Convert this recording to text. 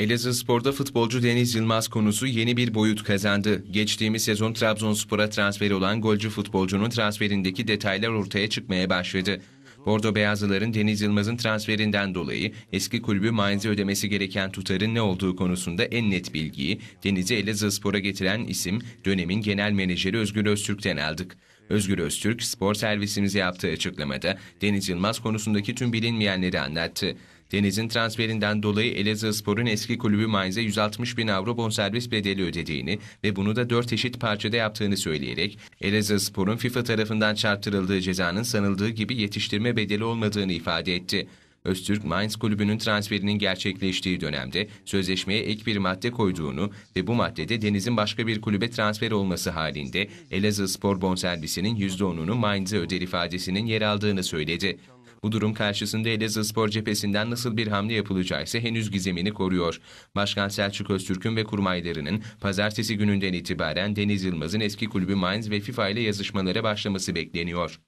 Elazığ Spor'da futbolcu Deniz Yılmaz konusu yeni bir boyut kazandı. Geçtiğimiz sezon Trabzonspor'a transferi olan golcü futbolcunun transferindeki detaylar ortaya çıkmaya başladı. Bordo Beyazlıların Deniz Yılmaz'ın transferinden dolayı eski kulübü Mainz'e ödemesi gereken tutarın ne olduğu konusunda en net bilgiyi Deniz'i Elazığ Spor'a getiren isim dönemin genel menajeri Özgür Öztürk'ten aldık. Özgür Öztürk, spor servisimize yaptığı açıklamada Deniz Yılmaz konusundaki tüm bilinmeyenleri anlattı. Deniz'in transferinden dolayı Elazığspor'un eski kulübü Mainz'e 160 bin avro bonservis bedeli ödediğini ve bunu da dört eşit parçada yaptığını söyleyerek Elazığspor'un FIFA tarafından çarptırıldığı cezanın sanıldığı gibi yetiştirme bedeli olmadığını ifade etti. Öztürk Mainz kulübünün transferinin gerçekleştiği dönemde sözleşmeye ek bir madde koyduğunu ve bu maddede Deniz'in başka bir kulübe transfer olması halinde Elazığ Spor bonservisinin %10'unu Mainz'e öder ifadesinin yer aldığını söyledi. Bu durum karşısında Elazığ Spor cephesinden nasıl bir hamle yapılacaksa henüz gizemini koruyor. Başkan Selçuk Öztürk'ün ve kurmaylarının pazartesi gününden itibaren Deniz Yılmaz'ın eski kulübü Mainz ve FIFA ile yazışmalara başlaması bekleniyor.